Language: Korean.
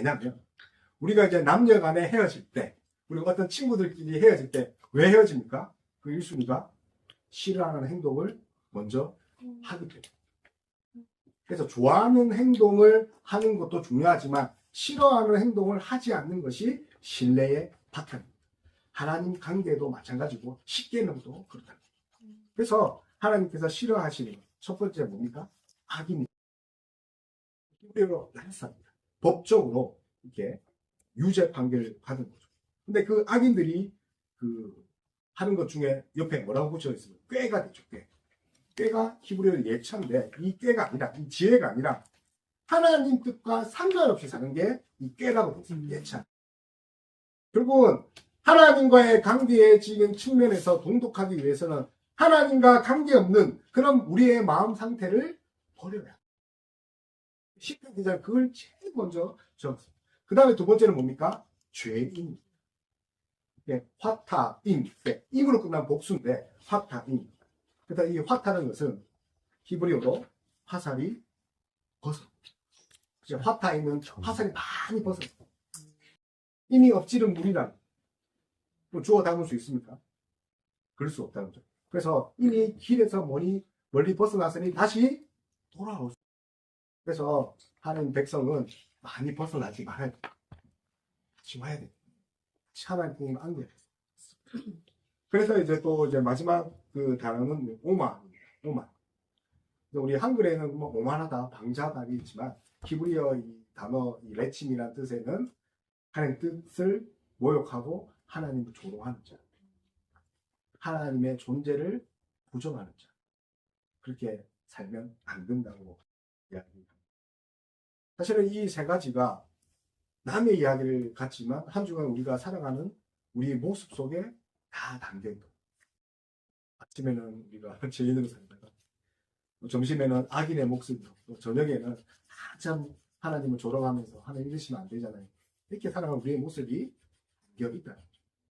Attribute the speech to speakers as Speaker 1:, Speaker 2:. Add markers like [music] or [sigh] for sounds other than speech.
Speaker 1: 왜냐면 우리가 이제 남녀 간에 헤어질 때 우리가 어떤 친구들끼리 헤어질 때 왜 헤어집니까? 그 1순위가 싫어하는 행동을 먼저 하기 때문에 그래서 좋아하는 행동을 하는 것도 중요하지만 싫어하는 행동을 하지 않는 것이 신뢰의 바탕입니다. 하나님 관계도 마찬가지고 십계명도 그렇다. 그래서 하나님께서 싫어하시는 것, 첫 번째 뭡니까? 악입니다. 히브리어로 나사입니다. 법적으로 이렇게 유죄 판결을 받은 거죠. 근데 그 악인들이 그 하는 것 중에 옆에 뭐라고 붙여 있으면 꾀가 되죠. 꾀. 꾀가 히브리어 예찬데 이 꾀가 아니라 이 지혜가 아니라 하나님 뜻과 상관없이 사는 게 이 꾀라고 부릅니다. 음. 예찬. 결국은 하나님과의 관계에 지금 측면에서 동독하기 위해서는 하나님과 관계없는 그런 우리의 마음 상태를 버려야 합니다. 10편 기자 그걸 제일 먼저 적습니다. 그 다음에 두 번째는 뭡니까? 죄인. 예, 화타인. 예, 인으로 끝난 복수인데 화타인. 그러다 이 화타는 것은 히브리어로 화살이 벗어. 이제 화타인은 화살이 많이 벗어. 이미 엎지른 물이란 주워 담을 수 있습니까? 그럴 수 없다는 거죠. 그래서 이미 길에서 멀리 멀리 벗어났으니 다시 돌아올 수. 그래서 하는 백성은 많이 벗어나지 말아야 돼. 와야 돼. 하나님 안돼. 그래서 이제 또 이제 마지막 그 단어는 오만입니다. 오만. 그래서 우리 한글에는 뭐 오만하다, 방자하다가 있지만 히브리어 이 단어 이 레침이라는 뜻에는 하나님 뜻을 모욕하고 하나님을 조롱하는 자. 하나님의 존재를 부정하는 자. 그렇게 살면 안 된다고 이야기합니다. 사실은 이 세 가지가 남의 이야기를 같지만 한 주간 우리가 살아가는 우리 모습 속에 다 담겨 있고 아침에는 우리가 [laughs] 죄인으로 살다가 또 점심에는 악인의 목소리로 또 저녁에는 한참 하나님을 조롱하면서 하나님 이러시면 안 되잖아요. 이렇게 살아가는 우리의 모습이 담겨 있다.